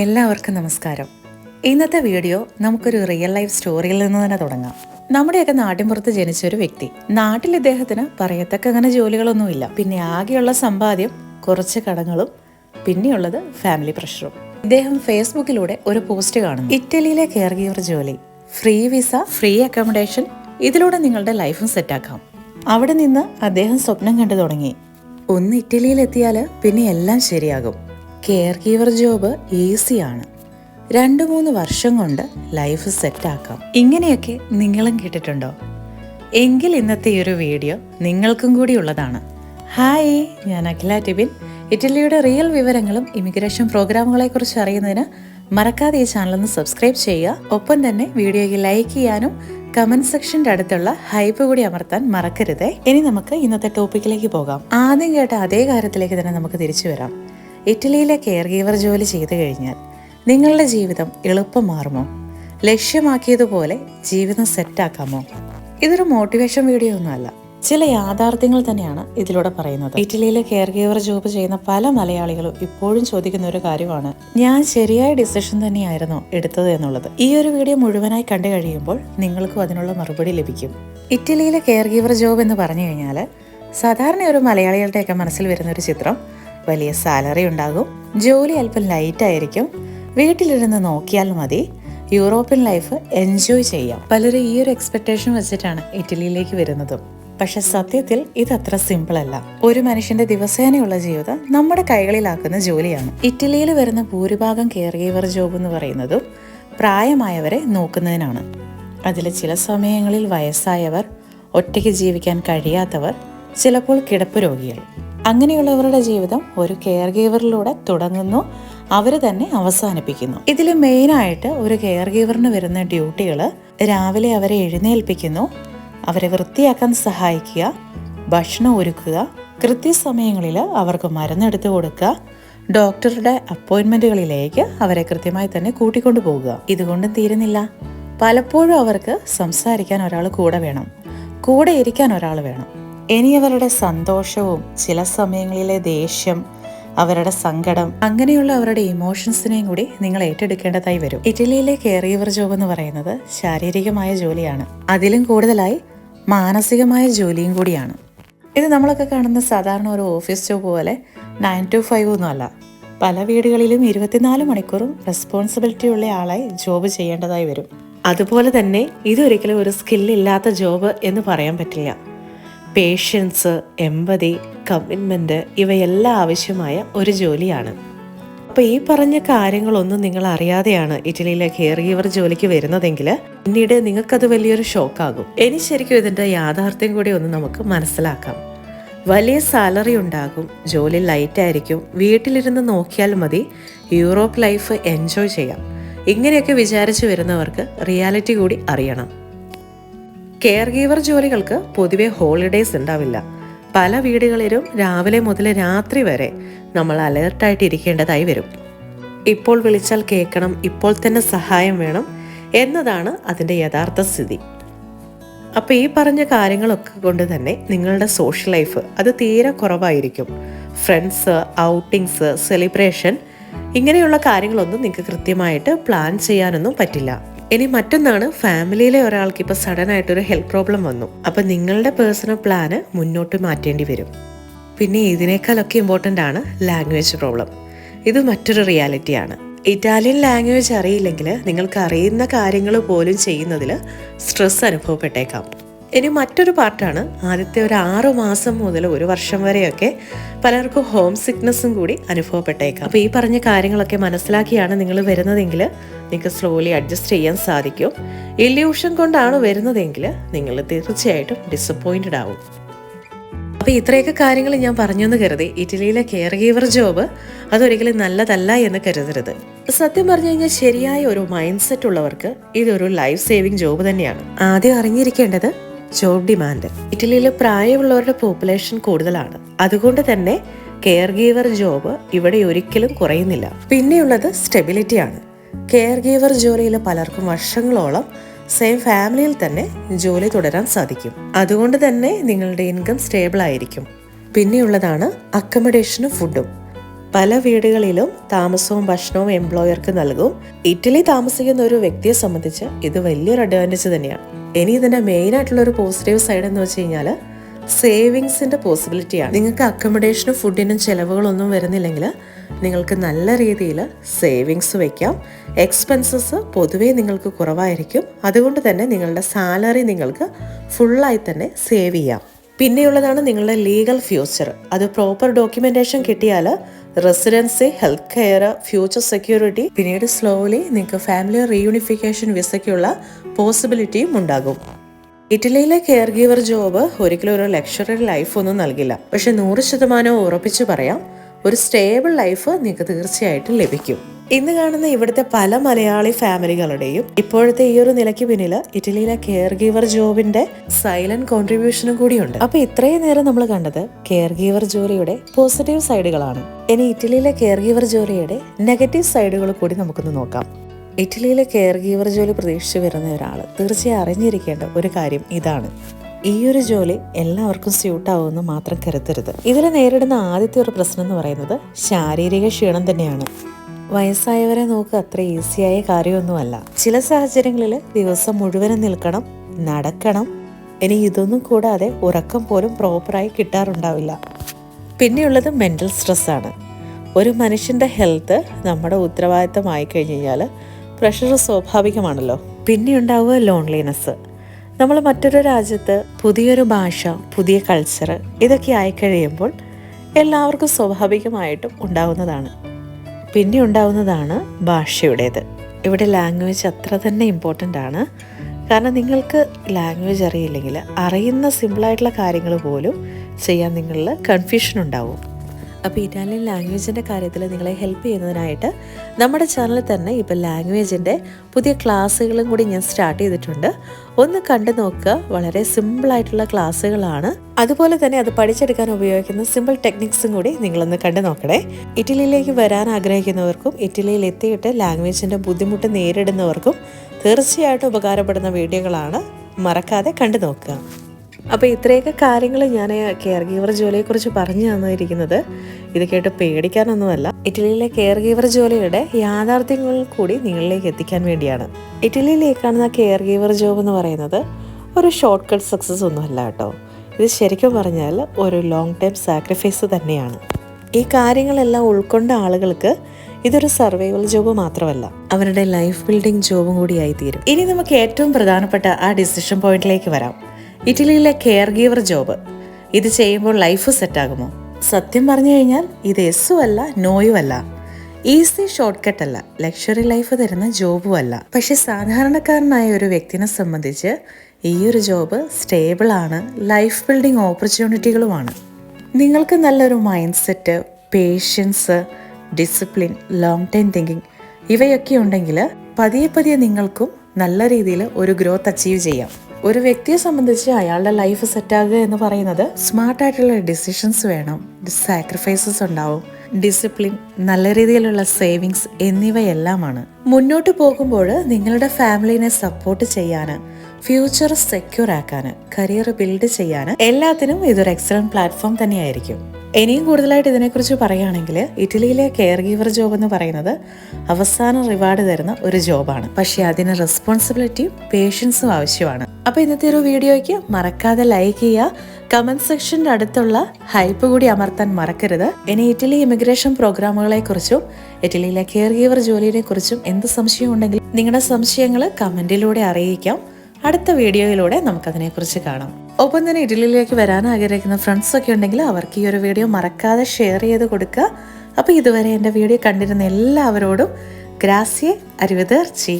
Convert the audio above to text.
എല്ലാവർക്കും നമസ്കാരം. ഇന്നത്തെ വീഡിയോ നമുക്കൊരു റിയൽ ലൈഫ് സ്റ്റോറിയിൽ നിന്ന് തന്നെ തുടങ്ങാം. നമ്മുടെയൊക്കെ നാട്ടിൻപുറത്ത് ജനിച്ച ഒരു വ്യക്തി. നാട്ടിൽ ഇദ്ദേഹത്തിന് പറയത്തക്ക അങ്ങനെ ജോലികളൊന്നുമില്ല. പിന്നെ ആകെയുള്ള സമ്പാദ്യം കുറച്ച് കടങ്ങളും പിന്നെയുള്ളത് ഫാമിലി പ്രഷറും ഇദ്ദേഹം ഫേസ്ബുക്കിലൂടെ ഒരു പോസ്റ്റ് കാണുന്നു. ഇറ്റലിയിലെ കെയർ ഗീവർ ജോലി ഫ്രീ വിസ ഫ്രീ അക്കോമഡേഷൻ ഇതിലൂടെ നിങ്ങളുടെ ലൈഫും സെറ്റാക്കാം അവിടെ നിന്ന് അദ്ദേഹം സ്വപ്നം കണ്ടു തുടങ്ങി. ഒന്ന് ഇറ്റലിയിൽ ഇറ്റലിയിലെത്തിയാൽ പിന്നെ എല്ലാം ശരിയാകും. കെയർ ഗീവർ ജോബ് ഈസിയാണ്. രണ്ട് മൂന്ന് വർഷം കൊണ്ട് ലൈഫ് സെറ്റാക്കാം. ഇങ്ങനെയൊക്കെ നിങ്ങളും കേട്ടിട്ടുണ്ടോ? എങ്കിൽ ഇന്നത്തെ ഈ ഒരു വീഡിയോ നിങ്ങൾക്കും കൂടി ഉള്ളതാണ്. ഹായ് ഞാൻ അഖില ടിബിൻ. ഇറ്റലിയുടെ റിയൽ വിവരങ്ങളും ഇമിഗ്രേഷൻ പ്രോഗ്രാമുകളെ കുറിച്ച് അറിയുന്നതിന് മറക്കാതെ ഈ ചാനൽ ഒന്ന് സബ്സ്ക്രൈബ് ചെയ്യുക. ഒപ്പം തന്നെ വീഡിയോയ്ക്ക് ലൈക്ക് ചെയ്യാനും കമന്റ് സെക്ഷന്റെ അടുത്തുള്ള ഹൈപ്പ് കൂടി അമർത്താൻ മറക്കരുതേ. ഇനി നമുക്ക് ഇന്നത്തെ ടോപ്പിക്കിലേക്ക് പോകാം. ആദ്യം കേട്ട അതേ കാര്യത്തിലേക്ക് തന്നെ നമുക്ക് തിരിച്ചു വരാം. ഇറ്റലിയിലെ കെയർ ഗീവർ ജോലി ചെയ്തു കഴിഞ്ഞാൽ നിങ്ങളുടെ ജീവിതം എളുപ്പം മാറുമോ ലക്ഷ്യമാക്കിയതുപോലെ ജീവിതം സെറ്റാക്കാമോ? ഇതൊരു മോട്ടിവേഷൻ വീഡിയോ ഒന്നുമല്ല ചില യാഥാർത്ഥ്യങ്ങൾ തന്നെയാണ് ഇതിലൂടെ പറയുന്നത്. ഇറ്റലിയിലെ കെയർ ഗീവർ ജോബ് ചെയ്യുന്ന പല മലയാളികളും ഇപ്പോഴും ചോദിക്കുന്ന ഒരു കാര്യമാണ്. ഞാൻ ശരിയായ ഡിസിഷൻ തന്നെയായിരുന്നോ എടുത്തത് എന്നുള്ളത്. ഈ ഒരു വീഡിയോ മുഴുവനായി കണ്ടു കഴിയുമ്പോൾ നിങ്ങൾക്കും അതിനുള്ള മറുപടി ലഭിക്കും. ഇറ്റലിയിലെ കെയർ ഗീവർ ജോബ് എന്ന് പറഞ്ഞു കഴിഞ്ഞാൽ സാധാരണ ഒരു മലയാളികളുടെയൊക്കെ മനസ്സിൽ വരുന്ന ഒരു ചിത്രം വലിയ സാലറി ഉണ്ടാകും. ജോലി അല്പം ലൈറ്റ് ആയിരിക്കും. വീട്ടിലിരുന്ന് നോക്കിയാൽ മതി. യൂറോപ്യൻ ലൈഫ് എൻജോയ് ചെയ്യാം. പലരും ഈ ഒരു എക്സ്പെക്ടേഷൻ വെച്ചിട്ടാണ് ഇറ്റലിയിലേക്ക് വരുന്നതും. പക്ഷെ സത്യത്തിൽ ഇതത്ര സിമ്പിൾ അല്ല. ഒരു മനുഷ്യന്റെ ദിവസേനയുള്ള ജീവിതം നമ്മുടെ കൈകളിലാക്കുന്ന ജോലിയാണ്. ഇറ്റലിയിൽ വരുന്ന ഭൂരിഭാഗം കെയർ ഗീവർ ജോബ് എന്ന് പറയുന്നതും പ്രായമായവരെ നോക്കുന്നതിനാണ്. അതിൽ ചില സമയങ്ങളിൽ വയസ്സായവർ ഒറ്റയ്ക്ക് ജീവിക്കാൻ കഴിയാത്തവർ ചിലപ്പോൾ കിടപ്പ് രോഗികൾ. അങ്ങനെയുള്ളവരുടെ ജീവിതം ഒരു കെയർ ഗീവറിലൂടെ തുടങ്ങുന്നു. അവർ തന്നെ അവസാനിപ്പിക്കുന്നു. ഇതിൽ മെയിനായിട്ട് ഒരു കെയർ ഗീവറിന് വരുന്ന ഡ്യൂട്ടികൾ രാവിലെ അവരെ എഴുന്നേൽപ്പിക്കുന്നു. അവരെ വൃത്തിയാക്കാൻ സഹായിക്കുക ഭക്ഷണം ഒരുക്കുക കൃത്യസമയങ്ങളിൽ അവർക്ക് മരുന്നെടുത്ത് കൊടുക്കുക ഡോക്ടറുടെ അപ്പോയിൻമെന്റുകളിലേക്ക് അവരെ കൃത്യമായി തന്നെ കൂട്ടിക്കൊണ്ടു പോകുക. ഇതുകൊണ്ടും തീരുന്നില്ല. പലപ്പോഴും അവർക്ക് സംസാരിക്കാൻ ഒരാൾ കൂടെ വേണം. കൂടെ ഇരിക്കാൻ ഒരാൾ വേണം. ഇനി അവരുടെ സന്തോഷവും ചില സമയങ്ങളിലെ ദേഷ്യം അവരുടെ സങ്കടം അങ്ങനെയുള്ള അവരുടെ ഇമോഷൻസിനെയും കൂടി നിങ്ങൾ ഏറ്റെടുക്കേണ്ടതായി വരും. ഇറ്റലിയിലെ കേറിയവർ ജോബ് എന്ന് പറയുന്നത് ശാരീരികമായ ജോലിയാണ്. അതിലും കൂടുതലായി മാനസികമായ ജോലിയും കൂടിയാണ്. ഇത് നമ്മളൊക്കെ കാണുന്ന സാധാരണ ഒരു ഓഫീസ് ജോബ് പോലെ നയൻ ടു ഫൈവ് ഒന്നും അല്ല. പല വീടുകളിലും ഇരുപത്തിനാല് മണിക്കൂറും റെസ്പോൺസിബിലിറ്റി ഉള്ള ആളായി ജോബ് ചെയ്യേണ്ടതായി വരും. അതുപോലെ തന്നെ ഇതൊരിക്കലും ഒരു സ്കില്ലില്ലാത്ത ജോബ് എന്ന് പറയാൻ പറ്റില്ല. പേഷ്യൻസ് എമ്പതി കമ്മിറ്റ്മെന്റ് ഇവയെല്ലാം ആവശ്യമായ ഒരു ജോലിയാണ്. അപ്പോൾ ഈ പറഞ്ഞ കാര്യങ്ങളൊന്നും നിങ്ങൾ അറിയാതെയാണ് ഇറ്റലിയിലെ കെയർ ഗീവർ ജോലിക്ക് വരുന്നതെങ്കിൽ പിന്നീട് നിങ്ങൾക്കത് വലിയൊരു ഷോക്കാകും ഇനി ശരിക്കും ഇതിന്റെ യാഥാർത്ഥ്യം കൂടി ഒന്ന് നമുക്ക് മനസ്സിലാക്കാം. വലിയ സാലറി ഉണ്ടാകും ജോലി ലൈറ്റ് ആയിരിക്കും വീട്ടിലിരുന്ന് നോക്കിയാൽ മതി യൂറോപ്പ് ലൈഫ് എൻജോയ് ചെയ്യാം. ഇങ്ങനെയൊക്കെ വിചാരിച്ചു വരുന്നവർക്ക് റിയാലിറ്റി കൂടി അറിയണം. കെയർ ഗീവർ ജോലികൾക്ക് പൊതുവെ ഹോളിഡേയ്സ് ഉണ്ടാവില്ല. പല വീടുകളിലും രാവിലെ മുതൽ രാത്രി വരെ നമ്മൾ അലേർട്ടായിട്ട് ഇരിക്കേണ്ടതായി വരും. ഇപ്പോൾ വിളിച്ചാൽ കേൾക്കണം ഇപ്പോൾ തന്നെ സഹായം വേണം എന്നതാണ് അതിന്റെ യഥാർത്ഥ സ്ഥിതി. അപ്പോൾ ഈ പറഞ്ഞ കാര്യങ്ങളൊക്കെ കൊണ്ട് തന്നെ നിങ്ങളുടെ സോഷ്യൽ ലൈഫ് അത് തീരെ കുറവായിരിക്കും. ഫ്രണ്ട്സ് ഔട്ടിങ്സ് സെലിബ്രേഷൻ ഇങ്ങനെയുള്ള കാര്യങ്ങളൊന്നും നിങ്ങൾക്ക് കൃത്യമായിട്ട് പ്ലാൻ ചെയ്യാനൊന്നും പറ്റില്ല. ഇനി മറ്റൊന്നാണ് ഫാമിലിയിലെ ഒരാൾക്ക് ഇപ്പോൾ സഡൻ ആയിട്ടൊരു ഹെൽത്ത് പ്രോബ്ലം വന്നു. അപ്പം നിങ്ങളുടെ പേഴ്സണൽ പ്ലാന് മുന്നോട്ട് മാറ്റേണ്ടി വരും. പിന്നെ ഇതിനേക്കാളൊക്കെ ഇമ്പോർട്ടന്റ് ആണ് ലാംഗ്വേജ് പ്രോബ്ലം ഇത് മറ്റൊരു റിയാലിറ്റിയാണ് ഇറ്റാലിയൻ ലാംഗ്വേജ് അറിയില്ലെങ്കിൽ നിങ്ങൾക്ക് അറിയുന്ന കാര്യങ്ങൾ പോലും ചെയ്യുന്നതിൽ സ്ട്രെസ് അനുഭവപ്പെട്ടേക്കാം. ഇനി മറ്റൊരു പാർട്ടാണ് ആദ്യത്തെ ഒരു ആറു മാസം മുതൽ ഒരു വർഷം വരെയൊക്കെ പലർക്കും ഹോം സിക്നസ്സും കൂടി അനുഭവപ്പെട്ടേക്കാം. അപ്പോൾ ഈ പറഞ്ഞ കാര്യങ്ങളൊക്കെ മനസ്സിലാക്കിയാണ് നിങ്ങൾ വരുന്നതെങ്കിൽ നിങ്ങൾക്ക് സ്ലോലി അഡ്ജസ്റ്റ് ചെയ്യാൻ സാധിക്കും. ഇല്യൂഷൻ കൊണ്ടാണ് വരുന്നതെങ്കിൽ നിങ്ങൾ തീർച്ചയായിട്ടും ഡിസപ്പോയിന്റഡ് ആവും. അപ്പോൾ ഇത്രയൊക്കെ കാര്യങ്ങൾ ഞാൻ പറഞ്ഞു എന്ന് കരുതി. ഇറ്റലിയിലെ കെയർ ഗീവർ ജോബ് അതൊരിക്കലും നല്ലതല്ല എന്ന് കരുതരുത്. സത്യം പറഞ്ഞു കഴിഞ്ഞാൽ ശരിയായ ഒരു മൈൻഡ് സെറ്റ് ഉള്ളവർക്ക് ഇതൊരു ലൈഫ് സേവിങ് ജോബ് തന്നെയാണ്. ആദ്യം അറിഞ്ഞിരിക്കേണ്ടത് ജോബ് ഡിമാൻഡ് ഇറ്റലിയിൽ പ്രായമുള്ളവരുടെ പോപ്പുലേഷൻ കൂടുതലാണ്. അതുകൊണ്ട് തന്നെ കെയർ ഗീവർ ജോബ് ഇവിടെ ഒരിക്കലും കുറയുന്നില്ല. പിന്നെയുള്ളത് സ്റ്റെബിലിറ്റിയാണ് കെയർ ഗീവർ ജോലിയിൽ പലർക്കും വർഷങ്ങളോളം സെയിം ഫാമിലിയിൽ തന്നെ ജോലി തുടരാൻ സാധിക്കും. അതുകൊണ്ട് തന്നെ നിങ്ങളുടെ ഇൻകം സ്റ്റേബിൾ ആയിരിക്കും. പിന്നെയുള്ളതാണ് അക്കമഡേഷനും ഫുഡും പല വീടുകളിലും താമസവും ഭക്ഷണവും എംപ്ലോയർക്ക് നൽകും. ഇറ്റലി താമസിക്കുന്ന ഒരു വ്യക്തിയെ സംബന്ധിച്ച് ഇത് വലിയൊരു അഡ്വാന്റേജ് തന്നെയാണ്. ഇനി ഇതിന്റെ ഒരു പോസിറ്റീവ് സൈഡ് എന്ന് വെച്ച് കഴിഞ്ഞാൽ സേവിങ്സിന്റെ പോസിബിലിറ്റിയാണ് നിങ്ങൾക്ക് അക്കോമഡേഷനും ഫുഡിനും ചിലവുകളൊന്നും വരുന്നില്ലെങ്കിൽ നിങ്ങൾക്ക് നല്ല രീതിയിൽ സേവിങ്സ് വയ്ക്കാം എക്സ്പെൻസസ് പൊതുവേ നിങ്ങൾക്ക് കുറവായിരിക്കും. അതുകൊണ്ട് തന്നെ നിങ്ങളുടെ സാലറി നിങ്ങൾക്ക് ഫുള്ളായി തന്നെ സേവ് ചെയ്യാം. പിന്നെയുള്ളതാണ് നിങ്ങളുടെ ലീഗൽ ഫ്യൂച്ചർ അത് പ്രോപ്പർ ഡോക്യുമെന്റേഷൻ കിട്ടിയാൽ residency health care future security പിന്നീട് സ്ലോലി നിങ്ങൾക്ക് ഫാമിലി റീയൂണിഫിക്കേഷൻ വിസയ്ക്കുള്ള പോസിബിലിറ്റിയും ഉണ്ടാകും. ഇറ്റലിയിലെ കെയർ ഗീവർ ജോബ് ഒരിക്കലും ഒരു ലക്ഷറി ലൈഫ് ഒന്നും നൽകില്ല. പക്ഷെ നൂറ് ശതമാനവും ഉറപ്പിച്ചു പറയാം ഒരു സ്റ്റേബിൾ ലൈഫ് നിങ്ങൾക്ക് തീർച്ചയായിട്ടും ലഭിക്കും. ഇന്ന് കാണുന്ന ഇവിടുത്തെ പല മലയാളി ഫാമിലികളുടെയും ഇപ്പോഴത്തെ ഈ ഒരു നിലയ്ക്ക് പിന്നിൽ ഇറ്റലിയിലെ കെയർ ഗീവർ ജോബിന്റെ സൈലന്റ് കോൺട്രിബ്യൂഷനും കൂടിയുണ്ട്. അപ്പൊ ഇത്രയും നേരം നമ്മൾ കണ്ടത് കെയർ ഗീവർ ജോലിയുടെ പോസിറ്റീവ് സൈഡുകളാണ് ഇനി ഇറ്റലിയിലെ കെയർ ഗീവർ ജോലിയുടെ നെഗറ്റീവ് സൈഡുകൾ കൂടി നമുക്കൊന്ന് നോക്കാം. ഇറ്റലിയിലെ കെയർ ഗീവർ ജോലി പ്രതീക്ഷിച്ചു വരുന്ന ഒരാൾ തീർച്ചയായും അറിഞ്ഞിരിക്കേണ്ട ഒരു കാര്യം ഇതാണ്. ഈ ഒരു ജോലി എല്ലാവർക്കും സ്യൂട്ട് ആവുമെന്ന് മാത്രം കരുതരുത്. ഇതിൽ നേരിടുന്ന ആദ്യത്തെ ഒരു പ്രശ്നം എന്ന് പറയുന്നത് ശാരീരിക ക്ഷീണം തന്നെയാണ്. വയസ്സായവരെ നോക്കുക അത്ര ഈസിയായ കാര്യമൊന്നുമല്ല. ചില സാഹചര്യങ്ങളിൽ ദിവസം മുഴുവനും നിൽക്കണം നടക്കണം. ഇനി ഇതൊന്നും കൂടാതെ ഉറക്കം പോലും പ്രോപ്പറായി കിട്ടാറുണ്ടാവില്ല. പിന്നെയുള്ളത് മെന്റൽ സ്ട്രെസ്സാണ്. ഒരു മനുഷ്യന്റെ ഹെൽത്ത് നമ്മുടെ ഉത്തരവാദിത്തമായി കഴിഞ്ഞ് കഴിഞ്ഞാൽ പ്രഷർ സ്വാഭാവികമാണല്ലോ. പിന്നെ ഉണ്ടാവുക ലോൺലിനെസ് നമ്മൾ മറ്റൊരു രാജ്യത്ത് പുതിയൊരു ഭാഷ പുതിയ കൾച്ചർ ഇതൊക്കെ ആയിക്കഴിയുമ്പോൾ എല്ലാവർക്കും സ്വാഭാവികമായിട്ടും ഉണ്ടാവുന്നതാണ്. പിന്നെ ഉണ്ടാവുന്നതാണ് ഭാഷയുടേത്. ഇവിടെ ലാംഗ്വേജ് അത്ര തന്നെ ഇമ്പോർട്ടന്റ് ആണ്. കാരണം നിങ്ങൾക്ക് ലാംഗ്വേജ് അറിയില്ലെങ്കിൽ അറിയുന്ന സിമ്പിളായിട്ടുള്ള കാര്യങ്ങൾ പോലും ചെയ്യാൻ നിങ്ങളിൽ കൺഫ്യൂഷൻ ഉണ്ടാവും. അപ്പോൾ ഇറ്റാലിയൻ ലാംഗ്വേജിന്റെ കാര്യത്തിൽ നിങ്ങളെ ഹെൽപ്പ് ചെയ്യുന്നതിനായിട്ട് നമ്മുടെ ചാനലിൽ തന്നെ ഇപ്പോൾ ലാംഗ്വേജിന്റെ പുതിയ ക്ലാസ്സുകളും കൂടി ഞാൻ സ്റ്റാർട്ട് ചെയ്തിട്ടുണ്ട്. ഒന്ന് കണ്ടു നോക്കുക. വളരെ സിമ്പിളായിട്ടുള്ള ക്ലാസ്സുകളാണ് അതുപോലെ തന്നെ അത് പഠിച്ചെടുക്കാൻ ഉപയോഗിക്കുന്ന സിമ്പിൾ ടെക്നിക്സും കൂടി നിങ്ങളൊന്ന് കണ്ടു നോക്കണേ. ഇറ്റലിയിലേക്ക് വരാൻ ആഗ്രഹിക്കുന്നവർക്കും ഇറ്റലിയിൽ എത്തിയിട്ട് ലാംഗ്വേജിന്റെ ബുദ്ധിമുട്ട് നേരിടുന്നവർക്കും തീർച്ചയായിട്ടും ഉപകാരപ്പെടുന്ന വീഡിയോകളാണ്. മറക്കാതെ കണ്ടു നോക്കുക. അപ്പോൾ ഇത്രയൊക്കെ കാര്യങ്ങൾ ഞാൻ കെയർ ഗീവർ ജോലിയെക്കുറിച്ച് പറഞ്ഞു തന്നിരിക്കുന്നത്. ഇത് കേട്ട് പേടിക്കാനൊന്നുമല്ല. ഇറ്റലിയിലെ കെയർ ഗീവർ ജോലിയുടെ യാഥാർത്ഥ്യങ്ങൾ കൂടി നിങ്ങളിലേക്ക് എത്തിക്കാൻ വേണ്ടിയാണ്. ഇറ്റലിയിലേക്ക് കാണുന്ന കെയർ ഗീവർ ജോബ് എന്ന് പറയുന്നത് ഒരു ഷോർട്ട് കട്ട് സക്സസ് ഒന്നുമല്ല കേട്ടോ. ഇത് ശരിക്കും പറഞ്ഞാൽ ഒരു ലോങ് ടൈം സാക്രിഫൈസ് തന്നെയാണ്. ഈ കാര്യങ്ങളെല്ലാം ഉൾക്കൊണ്ട ആളുകൾക്ക് ഇതൊരു സർവൈവൽ ജോബ് മാത്രമല്ല. അവരുടെ ലൈഫ് ബിൽഡിംഗ് ജോബും കൂടിയായി തീരും ഇനി നമുക്ക് ഏറ്റവും പ്രധാനപ്പെട്ട ആ ഡിസിഷൻ പോയിന്റിലേക്ക് വരാം. ഇറ്റലിയിലെ കെയർ ഗീവർ ജോബ് ഇത് ചെയ്യുമ്പോൾ ലൈഫ് സെറ്റാകുമോ സത്യം പറഞ്ഞു കഴിഞ്ഞാൽ ഇത് എസ്സും അല്ല നോയും അല്ല. ഈസി ഷോർട്ട് കട്ട് അല്ല. ലക്ഷറി ലൈഫ് തരുന്ന ജോബും അല്ല. പക്ഷെ സാധാരണക്കാരനായ ഒരു വ്യക്തിനെ സംബന്ധിച്ച് ഈ ഒരു ജോബ് സ്റ്റേബിൾ ആണ് ലൈഫ് ബിൽഡിംഗ് ഓപ്പർച്യൂണിറ്റികളുമാണ് നിങ്ങൾക്ക് നല്ലൊരു mindset patience discipline long time thinking ഇവയൊക്കെ ഉണ്ടെങ്കിൽ പതിയെ പതിയെ നിങ്ങൾക്കും നല്ല രീതിയിൽ ഒരു ഗ്രോത്ത് അച്ചീവ് ചെയ്യാം. ഒരു വ്യക്തിയെ സംബന്ധിച്ച് അയാളുടെ ലൈഫ് സെറ്റാകുക എന്ന് പറയുന്നത് സ്മാർട്ടായിട്ടുള്ള ഡിസിഷൻസ് വേണം. സാക്രിഫൈസസ് ഉണ്ടാവും. ഡിസിപ്ലിൻ നല്ല രീതിയിലുള്ള സേവിങ്സ് എന്നിവയെല്ലാമാണ്. മുന്നോട്ട് പോകുമ്പോൾ നിങ്ങളുടെ ഫാമിലിനെ സപ്പോർട്ട് ചെയ്യാൻ ഫ്യൂച്ചർ സെക്യൂർ ആക്കാൻ കരിയർ ബിൽഡ് ചെയ്യാൻ എല്ലാത്തിനും ഇതൊരു എക്സലന്റ് പ്ലാറ്റ്ഫോം തന്നെയായിരിക്കും. ഇനിയും കൂടുതലായിട്ട് ഇതിനെക്കുറിച്ച് പറയുകയാണെങ്കിൽ ഇറ്റലിയിലെ കെയർ ഗീവർ ജോബ് എന്ന് പറയുന്നത് അവസാന റിവാർഡ് തരുന്ന ഒരു ജോബാണ് പക്ഷേ അതിന് റെസ്പോൺസിബിലിറ്റിയും പേഷ്യൻസും ആവശ്യമാണ്. അപ്പോൾ ഇന്നത്തെ ഒരു വീഡിയോയ്ക്ക് മറക്കാതെ ലൈക്ക് ചെയ്യുക. കമന്റ് സെക്ഷന്റെ അടുത്തുള്ള ഹൈപ്പ് കൂടി അമർത്താൻ മറക്കരുത്. ഇനി ഇറ്റലി ഇമിഗ്രേഷൻ പ്രോഗ്രാമുകളെ കുറിച്ചും ഇറ്റലിയിലെ കെയർ ഗീവർ ജോലിയെ കുറിച്ചും എന്ത് സംശയം ഉണ്ടെങ്കിലും നിങ്ങളുടെ സംശയങ്ങൾ കമന്റിലൂടെ അറിയിക്കാം. അടുത്ത വീഡിയോയിലൂടെ നമുക്കതിനെക്കുറിച്ച് കാണാം. ഒപ്പം തന്നെ ഇഡലിയിലേക്ക് വരാൻ ആഗ്രഹിക്കുന്ന ഫ്രണ്ട്സൊക്കെ ഉണ്ടെങ്കിൽ അവർക്ക് ഈ ഒരു വീഡിയോ മറക്കാതെ ഷെയർ ചെയ്ത് കൊടുക്കുക. അപ്പോൾ ഇതുവരെ എന്റെ വീഡിയോ കണ്ടിരുന്ന എല്ലാവരോടും ഗ്രാസിയെ അരുവതർച്ചി